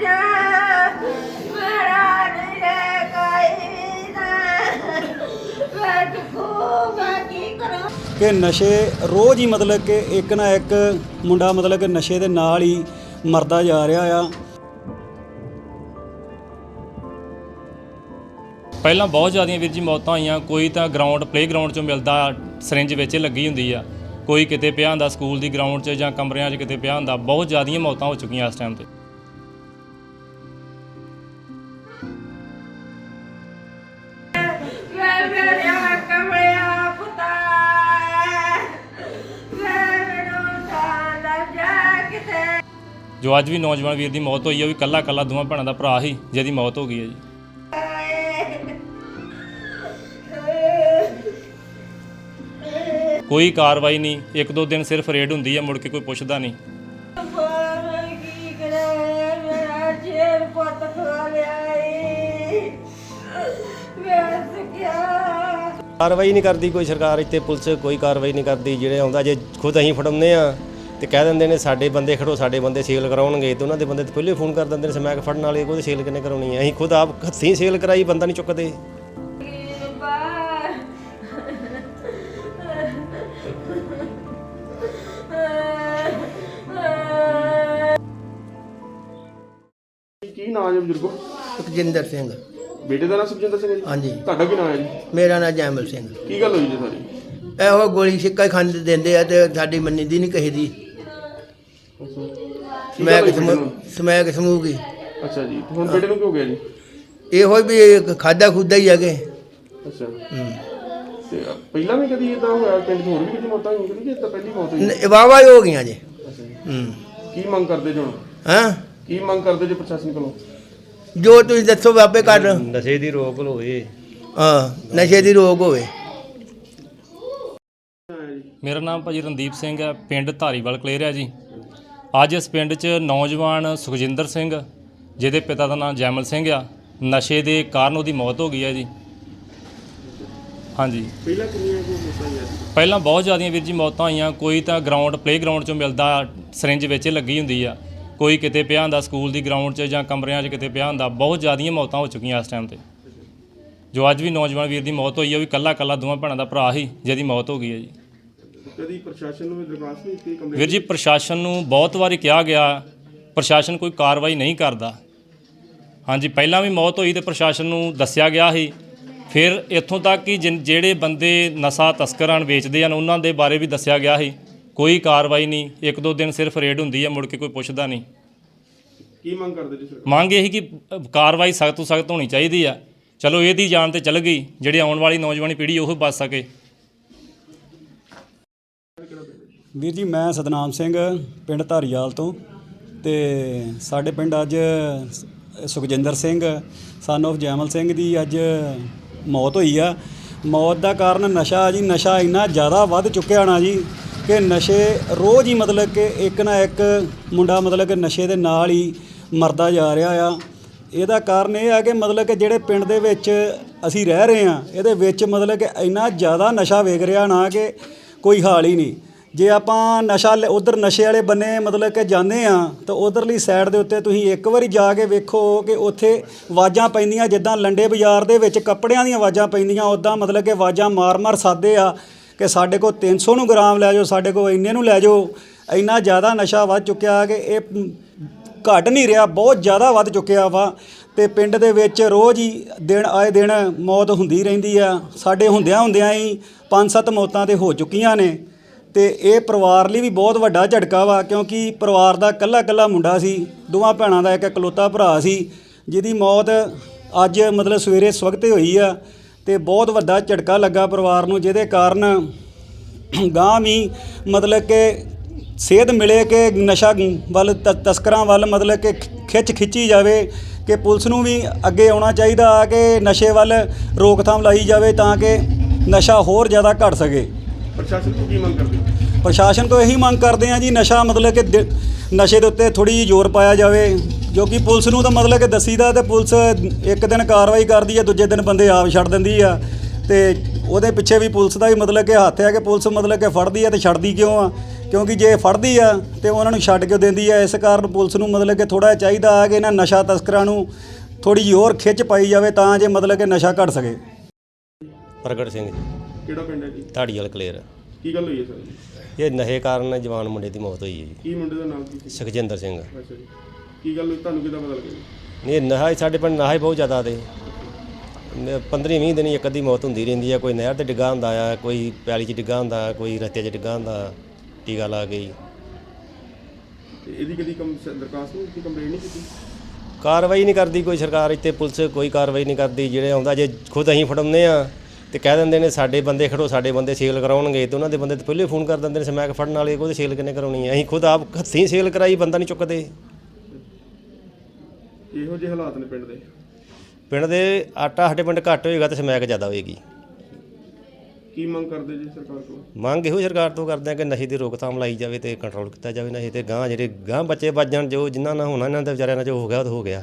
ਕੀ ਕਰਾਂ? ਕਿ ਨਸ਼ੇ ਰੋਜ਼ ਹੀ ਮਤਲਬ ਕਿ ਇੱਕ ਨਾ ਇੱਕ ਮੁੰਡਾ ਮਤਲਬ ਕਿ ਨਸ਼ੇ ਦੇ ਨਾਲ ਹੀ ਮਰਦਾ ਜਾ ਰਿਹਾ ਆ। ਪਹਿਲਾਂ ਬਹੁਤ ਜ਼ਿਆਦੀਆਂ ਵੀਰ ਜੀ ਮੌਤਾਂ ਹੋਈਆਂ। ਕੋਈ ਤਾਂ ਗਰਾਊਂਡ ਪਲੇਗਰਾਉਂਡ 'ਚੋਂ ਮਿਲਦਾ ਸਰਿੰਜ ਵਿੱਚ ਲੱਗੀ ਹੁੰਦੀ ਆ। ਕੋਈ ਕਿਤੇ ਪਿਆ ਹੁੰਦਾ ਸਕੂਲ ਦੀ ਗਰਾਊਂਡ 'ਚ ਜਾਂ ਕਮਰਿਆਂ 'ਚ ਕਿਤੇ ਪਿਆ ਹੁੰਦਾ। ਬਹੁਤ ਜ਼ਿਆਦੀਆਂ ਮੌਤਾਂ ਹੋ ਚੁੱਕੀਆਂ ਇਸ ਟਾਈਮ ਤੇ। ਜੋ ਅੱਜ ਵੀ ਨੌਜਵਾਨ ਵੀਰ ਦੀ ਮੌਤ ਹੋਈ ਹੈ ਉਹ ਵੀ ਕੱਲਾ ਕੱਲਾ ਦੋਵਾਂ ਭੈਣਾਂ ਦਾ ਭਰਾ ਹੀ, ਜਿਹਦੀ ਮੌਤ ਹੋ ਗਈ ਹੈ ਜੀ। ਕੋਈ ਕਾਰਵਾਈ ਨਹੀਂ, ਇੱਕ ਦੋ ਦਿਨ ਸਿਰਫ ਰੇਡ ਹੁੰਦੀ ਹੈ ਮੁੜ ਕੇ ਕੋਈ ਪੁੱਛਦਾ ਨਹੀਂ। ਕਾਰਵਾਈ ਨਹੀਂ ਕਰਦੀ ਕੋਈ ਸਰਕਾਰ ਇੱਥੇ, ਪੁਲਿਸ ਕੋਈ ਕਾਰਵਾਈ ਨਹੀਂ ਕਰਦੀ, ਜਿਹੜੇ ਆਉਂਦਾ ਜੇ ਖੁਦ ਅਸੀਂ ਫੜਾਉਂਦੇ ਆ। ਤੇ ਕਹਿ ਦਿੰਦੇ ਨੇ ਸਾਡੇ ਬੰਦੇ ਖੜੋ ਸਾਡੇ ਬੰਦੇ ਸੇਲ ਕਰਾਉਣਗੇ ਤੇ ਉਹਨਾਂ ਦੇ ਬੰਦੇ ਤੇ ਪਹਿਲੇ ਫੋਨ ਕਰ ਦਿੰਦੇ ਨੇ ਸਮੈਕ ਫੜਨ ਵਾਲੇ ਕੋਈ ਸੇਲ ਕਿੰਨੇ ਕਰਾਉਣੀ ਹੈ? ਅਸੀਂ ਖੁਦ ਆਪ ਹੱਥੀਂ ਸੇਲ ਕਰਾਈ ਬੰਦਾ ਨਹੀਂ ਚੁੱਕਦੇ। ਕੀ ਨਾਮ ਹੈ ਬਜ਼ੁਰਗੋ ਸੁਖਜਿੰਦਰ ਸਿੰਘ। ਬੇਟੇ ਦਾ ਨਾਮ ਸੁਖਜਿੰਦਰ ਸਿੰਘ ਹੈ ਜੀ? ਹਾਂਜੀ। ਤੁਹਾਡਾ ਕੀ ਨਾਮ ਹੈ ਜੀ? ਮੇਰਾ ਨਾਮ ਜੈਮਲ ਸਿੰਘ। ਕੀ ਗੱਲ ਹੋਈ ਜੀ ਸਾਰੀ? ਇਹੋ ਗੋਲੀ ਸਿੱਕਾ ਹੀ ਖਾਂਦੇ ਦਿੰਦੇ ਆ ਤੇ ਸਾਡੀ ਮੰਨੀ ਦੀ ਨਹੀਂ ਕਹੀ ਦੀ। ਸਮੈਕ? ਸਮੈਕ ਸਮੂਗੀ। ਅੱਛਾ ਜੀ ਤੇ ਹੁਣ ਬੇਟੇ ਨੂੰ ਕੀ ਹੋ ਗਿਆ ਜੀ? ਇਹੋ ਹੀ ਵੀ ਖਾਦਾ ਖੁਦਾ ਹੀ ਹੈਗੇ ਅੱਛਾ। ਹੂੰ। ਤੇ ਪਹਿਲਾਂ ਵੀ ਕਦੀ ਇਦਾਂ ਹੋਇਆ ਪਿੰਡ 'ਚ ਹੋਰ ਵੀ ਕਿਤੇ ਮੌਤਾਂ ਹੋਈਆਂ? ਕਿ ਇਹ ਤਾਂ ਪਹਿਲੀ ਮੌਤ ਹੋਈ। ਨ- ਵਾਹਵਾ ਹੀ ਹੋ ਗਈਆਂ ਜੀ। ਅੱਛਾ ਜੀ। ਹੂੰ। ਕੀ ਮੰਗ ਕਰਦੇ ਜੀ ਹੁਣ? ਹਾਂ? ਕੀ ਮੰਗ ਕਰਦੇ ਜੀ ਪ੍ਰਸ਼ਾਸਨ ਕੋਲੋਂ? ਜੋ ਤੁਸੀਂ ਦੱਸੋ ਬਾਪੇ ਕਰ ਨਸ਼ੇ ਦੀ ਰੋਕ ਹੋਵੇ। ਹਾਂ ਨਸ਼ੇ ਦੀ ਰੋਗ ਹੋਵੇ। ਮੇਰਾ ਨਾਮ ਭਾਜੀ ਰਣਦੀਪ ਸਿੰਘ ਹੈ ਪਿੰਡ ਧਾਰੀਵਾਲ ਕਲੇਰ ਹੈ ਜੀ। ਅੱਜ ਇਸ ਪਿੰਡ 'ਚ ਨੌਜਵਾਨ ਸੁਖਜਿੰਦਰ ਸਿੰਘ ਜਿਹਦੇ ਪਿਤਾ ਦਾ ਨਾਮ ਜੈਮਲ ਸਿੰਘ ਆ ਨਸ਼ੇ ਦੇ ਕਾਰਨ ਉਹਦੀ ਮੌਤ ਹੋ ਗਈ ਹੈ ਜੀ। ਹਾਂਜੀ। ਪਹਿਲਾਂ ਕਿੰਨੀਆਂ ਕੋ ਮੌਤਾਂ ਹੋਈਆਂ ਜੀ ਪਹਿਲਾਂ ਬਹੁਤ ਜ਼ਿਆਦੀਆਂ ਵੀਰ ਜੀ ਮੌਤਾਂ ਹੋਈਆਂ ਕੋਈ ਤਾਂ ਗਰਾਊਂਡ ਪਲੇਗਰਾਉਂਡ 'ਚੋਂ ਮਿਲਦਾ ਸਰਿੰਜ ਵਿੱਚ ਲੱਗੀ ਹੁੰਦੀ ਆ। ਕੋਈ ਕਿਤੇ ਪਿਆ ਹੁੰਦਾ ਸਕੂਲ ਦੀ ਗਰਾਊਂਡ 'ਚ ਜਾਂ ਕਮਰਿਆਂ 'ਚ ਕਿਤੇ ਪਿਆ ਹੁੰਦਾ ਬਹੁਤ ਜ਼ਿਆਦੀਆਂ ਮੌਤਾਂ ਹੋ ਚੁੱਕੀਆਂ ਇਸ ਟਾਈਮ ਤੇ। ਜੋ ਅੱਜ ਵੀ ਨੌਜਵਾਨ ਵੀਰ ਦੀ ਮੌਤ ਹੋਈ ਆ ਉਹ ਵੀ ਕੱਲਾ ਕੱਲਾ ਦੋਵਾਂ ਭੈਣਾਂ ਦਾ ਭਰਾ ਹੀ ਜਿਹਦੀ ਮੌਤ ਹੋ ਗਈ ਹੈ ਜੀ। ਕਦੀ ਪ੍ਰਸ਼ਾਸਨ ਨੂੰ ਦਰਖਾਸਤ ਨਹੀਂ ਦਿੱਤੀ ਕੰਪਲੇਂਟ ਵੀਰ ਜੀ ਪ੍ਰਸ਼ਾਸਨ ਨੂੰ ਬਹੁਤ ਵਾਰੀ ਕਿਹਾ ਗਿਆ ਪ੍ਰਸ਼ਾਸਨ ਕੋਈ ਕਾਰਵਾਈ ਨਹੀਂ ਕਰਦਾ। ਹਾਂਜੀ ਪਹਿਲਾਂ ਵੀ ਮੌਤ ਹੋਈ ਤੇ ਪ੍ਰਸ਼ਾਸਨ ਨੂੰ ਦੱਸਿਆ ਗਿਆ ਸੀ। ਫਿਰ ਇੱਥੋਂ ਤੱਕ ਕਿ ਜਿਨ- ਜਿਹੜੇ ਬੰਦੇ ਨਸ਼ਾ ਤਸਕਰਾਂ ਨੂੰ ਵੇਚਦੇ ਹਨ ਉਹਨਾਂ ਦੇ ਬਾਰੇ ਵੀ ਦੱਸਿਆ ਗਿਆ ਸੀ। ਕੋਈ ਕਾਰਵਾਈ ਨਹੀਂ ਇੱਕ ਦੋ ਦਿਨ ਸਿਰਫ ਰੇਡ ਹੁੰਦੀ ਹੈ ਮੁੜ ਕੇ ਕੋਈ ਪੁੱਛਦਾ ਨਹੀਂ। ਕੀ ਮੰਗ ਕਰਦੇ ਜੀ ਸਰਕਾਰ ਮੰਗ ਇਹ ਸੀ ਕਿ ਅ, ਕਾਰਵਾਈ ਸਖਤ ਤੋਂ ਸਖਤ ਹੋਣੀ ਚਾਹੀਦੀ ਆ। ਚਲੋ ਇਹਦੀ ਜਾਨ ਤੇ ਚੱਲ ਗਈ ਜਿਹੜੀ ਆਉਣ ਵਾਲੀ ਨੌਜਵਾਨੀ ਪੀੜ੍ਹੀ ਉਹ ਬਚ ਸਕੇ। ਵੀਰ ਜੀ, ਮੈਂ ਸਤਨਾਮ ਸਿੰਘ, ਪਿੰਡ ਧਾਰੀਵਾਲ ਤੋਂ ਤੇ ਸਾਡੇ ਪਿੰਡ ਅੱਜ ਸੁਖਜਿੰਦਰ ਸਿੰਘ ਸਨ of ਜੈਮਲ ਸਿੰਘ ਦੀ ਅੱਜ ਮੌਤ ਹੋਈ ਆ। ਮੌਤ ਦਾ ਕਾਰਨ ਨਸ਼ਾ ਜੀ, ਨਸ਼ਾ ਇੰਨਾ ਜ਼ਿਆਦਾ ਵੱਧ ਚੁੱਕਿਆ ਨਾ ਜੀ ਕਿ ਨਸ਼ੇ ਰੋਜ਼ ਹੀ ਮਤਲਬ ਕਿ ਇੱਕ ਨਾ ਇੱਕ ਮੁੰਡਾ ਮਤਲਬ ਕਿ ਨਸ਼ੇ ਦੇ ਨਾਲ ਹੀ ਮਰਦਾ ਜਾ ਰਿਹਾ ਆ। ਇਹਦਾ ਕਾਰਨ ਇਹ ਆ ਕਿ ਮਤਲਬ ਕਿ ਜਿਹੜੇ ਪਿੰਡ ਦੇ ਵਿੱਚ ਅਸੀਂ ਰਹਿ ਰਹੇ ਆ, ਇਹਦੇ ਵਿੱਚ ਮਤਲਬ ਕਿ ਇੰਨਾ ਜ਼ਿਆਦਾ ਨਸ਼ਾ ਵੇਗ ਰਿਹਾ ਨਾ ਕਿ ਕੋਈ ਹਾਲ ਹੀ ਨਹੀਂ। ਜੇ ਆਪਾਂ ਨਸ਼ਾ ਉਧਰ ਨਸ਼ੇ ਵਾਲੇ ਬੰਨੇ ਮਤਲਬ ਕਿ ਜਾਂਦੇ ਆ ਤਾਂ ਉਧਰਲੀ ਸਾਈਡ ਦੇ ਉੱਤੇ ਤੁਸੀਂ ਇੱਕ ਵਾਰੀ ਜਾ ਕੇ ਵੇਖੋ ਕਿ ਉੱਥੇ ਆਵਾਜ਼ਾਂ ਪੈਂਦੀਆਂ ਜਿੱਦਾਂ ਲੰਡੇ ਬਾਜ਼ਾਰ ਦੇ ਵਿੱਚ ਕੱਪੜਿਆਂ ਦੀਆਂ ਆਵਾਜ਼ਾਂ ਪੈਂਦੀਆਂ ਉਦਾਂ ਮਤਲਬ ਕਿ ਆਵਾਜ਼ਾਂ ਮਾਰ-ਮਾਰ ਸਾਦੇ ਆ ਕਿ ਸਾਡੇ ਕੋਲ 300 ਨੂੰ ਗ੍ਰਾਮ ਲੈ ਜਾਓ ਸਾਡੇ ਕੋਲ ਇੰਨੇ ਨੂੰ ਲੈ ਜਾਓ। ਇੰਨਾ ਜ਼ਿਆਦਾ ਨਸ਼ਾ ਵੱਧ ਚੁੱਕਿਆ ਕਿ ਇਹ ਮ, ਘਟ ਨਹੀਂ ਰਿਹਾ ਬਹੁਤ ਜ਼ਿਆਦਾ ਵੱਧ ਚੁੱਕਿਆ ਵਾ। ਤੇ ਪਿੰਡ ਦੇ ਵਿੱਚ ਰੋਜ਼ ਹੀ ਦਿਨ ਆਏ ਦਿਨ ਮੌਤ ਹੁੰਦੀ ਰਹਿੰਦੀ ਆ ਸਾਡੇ ਹੁੰਦਿਆਂ ਹੁੰਦਿਆਂ ਹੀ ਪੰਜ ਸੱਤ ਮੌਤਾਂ ਤੇ ਹੋ ਚੁੱਕੀਆਂ ਨੇ। ਤੇ ਇਹ ਪਰਿਵਾਰ ਲਈ ਵੀ ਬਹੁਤ ਵੱਡਾ ਝਟਕਾ ਵਾ, ਕਿਉਂਕਿ ਪਰਿਵਾਰ ਦਾ ਕੱਲਾ ਕੱਲਾ ਮੁੰਡਾ ਸੀ, ਦੋਵਾਂ ਭੈਣਾਂ ਦਾ ਇੱਕ ਇਕਲੌਤਾ ਭਰਾ ਸੀ, ਜਿਹਦੀ ਮੌਤ ਅੱਜ ਮਤਲਬ ਸਵੇਰੇ ਸਵਖਤੇ ਹੋਈ ਆ, ਤੇ ਬਹੁਤ ਵੱਡਾ ਝਟਕਾ ਲੱਗਾ ਪਰਿਵਾਰ ਨੂੰ, ਜਿਹਦੇ ਕਾਰਨ ਗਾਂ ਵੀ ਮਤਲਬ ਕਿ ਸੇਧ ਮਿਲੇ ਕਿ ਨਸ਼ਾ ਵੱਲ ਤਸਕਰਾਂ ਵੱਲ ਮਤਲਬ ਕਿ ਖਿੱਚ ਖਿੱਚੀ ਜਾਵੇ, ਕਿ ਪੁਲਿਸ ਨੂੰ ਵੀ ਅੱਗੇ ਆਉਣਾ ਚਾਹੀਦਾ ਆ ਕਿ ਨਸ਼ੇ ਵੱਲ ਰੋਕਥਾਮ ਲਾਈ ਜਾਵੇ ਤਾਂ ਕਿ ਨਸ਼ਾ ਹੋਰ ਜ਼ਿਆਦਾ ਘਟ ਸਕੇ। ਪ੍ਰਸ਼ਾਸਨ ਤੋਂ ਕੀ ਮੰਗ ਕਰਦੇ ਪ੍ਰਸ਼ਾਸਨ ਤੋਂ ਇਹੀ ਮੰਗ ਕਰਦੇ ਆ ਜੀ ਨਸ਼ਾ ਮਤਲਬ ਕਿ ਦਿ- ਨਸ਼ੇ ਦੇ ਉੱਤੇ ਥੋੜੀ ਜਿਹੀ ਜ਼ੋਰ ਪਾਇਆ ਜਾਵੇ ਜੋ ਕਿ ਪੁਲਿਸ ਨੂੰ ਤਾਂ ਮਤਲਬ ਕਿ ਦੱਸੀਦਾ ਤੇ ਪੁਲਿਸ ਇੱਕ ਦਿਨ ਕਾਰਵਾਈ ਕਰਦੀ ਹੈ ਦੂਜੇ ਦਿਨ ਬੰਦੇ ਆਪ ਛੱਡ ਦਿੰਦੀ ਆ। ਤੇ ਉਹਦੇ ਪਿੱਛੇ ਵੀ ਪੁਲਿਸ ਦਾ ਵੀ ਮਤਲਬ ਕਿ ਹੱਥ ਹੈ ਕਿ ਪੁਲਿਸ ਮਤਲਬ ਕਿ ਫੜਦੀ ਆ ਤੇ ਛੱਡਦੀ ਕਿਉਂ ਆ? ਕਿਉਂਕਿ ਜੇ ਫੜਦੀ ਆ ਤੇ ਉਹਨਾਂ ਨੂੰ ਛੱਡ ਕਿਉਂ ਦਿੰਦੀ ਆ ਇਸ ਕਾਰਨ ਪੁਲਿਸ ਨੂੰ ਮਤਲਬ ਕਿ ਥੋੜਾ ਚਾਹੀਦਾ ਆ ਕਿ ਇਹਨਾਂ ਨਸ਼ਾ ਤਸਕਰਾਂ ਨੂੰ ਥੋੜੀ ਜਿਹੀ ਹੋਰ ਖਿੱਚ ਪਾਈ ਜਾਵੇ ਤਾਂ ਜੇ ਮਤਲਬ ਕਿ ਨਸ਼ਾ ਘਟ ਸਕੇ। ਪ੍ਰਗਟ ਸਿੰਘ ਜੀ। ਕਿਹੜਾ ਪਿੰਡ ਹੈ ਜੀ? ਢਾੜੀ ਵਾਲ ਕਲੇਰ। ਕੀ ਗੱਲ ਹੋਈ ਹੈ ਸਰ? ਇਹ ਨਸ਼ੇ ਕਾਰਨ ਜਵਾਨ ਮੁੰਡੇ ਦੀ ਮੌਤ ਹੋਈ ਹੈ ਜੀ। ਕੀ ਮੁੰਡੇ ਦਾ ਨਾਮ ਕੀ ਸੀ? ਸੁਖਜਿੰਦਰ ਸਿੰਘ। ਅੱਛਾ ਜੀ। ਕੀ ਗੱਲ ਹੋਈ? ਤੁਹਾਨੂੰ ਕਿਦਾਂ ਪਤਾ ਲੱਗਿਆ ਜੀ? ਨਹੀਂ ਨਸ਼ਾ ਹੀ ਸਾਡੇ ਪਿੰਡ ਨਸ਼ਾ ਹੀ ਬਹੁਤ ਜ਼ਿਆਦਾ ਤੇ। 15 20 ਦਿਨ ਹੀ ਇੱਕ ਅੱਧੀ ਮੌਤ ਹੁੰਦੀ ਰਹਿੰਦੀ ਆ ਕੋਈ ਨਹਿਰ ਤੇ ਡਿੱਗਾ ਹੁੰਦਾ ਆ ਕੋਈ ਪੈਲੀ 'ਚ ਡਿੱਗਾ ਹੁੰਦਾ ਕੋਈ ਰਸਤੇ 'ਚ ਡਿੱਗਾ ਹੁੰਦਾ ਟੀਕਾ ਲਾ ਜੀ ਤੇ ਇਹਦੀ ਕਦੀ ਕੰਮ ਦਰਖਾਸਤ ਨਹੀਂ ਕੀਤੀ ਕੰਪਲੇਂਟ ਨਹੀਂ ਕੀਤੀ? ਕਾਰਵਾਈ ਨਹੀਂ ਕਰਦੀ ਕੋਈ ਸਰਕਾਰ ਇੱਥੇ ਪੁਲਿਸ ਕੋਈ ਕਾਰਵਾਈ ਨਹੀਂ ਕਰਦੀ ਜਿਹੜੇ ਆਉਂਦਾ ਜੇ ਖੁਦ ਅਸੀਂ ਫੜਾਉਂਦੇ ਆ ਤੇ ਕਹਿ ਦਿੰਦੇ ਨੇ ਸਾਡੇ ਬੰਦੇ ਖੜੋ ਸਾਡੇ ਬੰਦੇ ਸੇਲ ਕਰਾਉਣਗੇ ਤੇ ਉਹਨਾਂ ਦੇ ਬੰਦੇ ਤੇ ਪਹਿਲੇ ਫੋਨ ਕਰ ਦਿੰਦੇ ਨੇ ਸਮੈਕ ਫੜਨ ਵਾਲੇ ਉਹਦੇ ਸੇਲ ਕਿੰਨੇ ਕਰਾਉਣੀ ਹੈ ਅਸੀਂ ਖੁਦ ਆਪ ਹੱਥੀਂ ਸੇਲ ਕਰਾਈ ਬੰਦਾ ਨਹੀਂ ਚੁੱਕਦੇ। ਇਹੋ ਜਿਹੇ ਹਾਲਾਤ ਨੇ ਪਿੰਡ ਦੇ? ਪਿੰਡ ਦੇ ਆਟਾ ਸਾਡੇ ਪਿੰਡ ਘੱਟ ਹੋਏਗਾ ਤੇ ਸਮੈਕ ਜ਼ਿਆਦਾ ਹੋਏਗੀ। ਕੀ ਮੰਗ ਕਰਦੇ ਜੀ ਸਰਕਾਰ ਕੋਲ ਮੰਗ ਇਹੋ ਸਰਕਾਰ ਤੋਂ ਕਰਦੇ ਆ ਕਿ ਨਸ਼ੇ ਦੀ ਰੋਕਥਾਮ ਲਾਈ ਜਾਵੇ ਤੇ ਕੰਟਰੋਲ ਕੀਤਾ ਜਾਵੇ ਨਸ਼ੇ ਤੇ ਗਾਂ ਜਿਹੜੇ ਗਾਂ ਬੱਚੇ ਵੱਜ ਜਾਣ ਜੋ ਜਿਨ੍ਹਾਂ ਨਾਲ ਹੋਣਾ ਇਹਨਾਂ ਦੇ ਵਿਚਾਰਿਆਂ ਨਾਲ ਜੋ ਹੋ ਗਿਆ ਉਹ ਤਾਂ ਹੋ ਗਿਆ।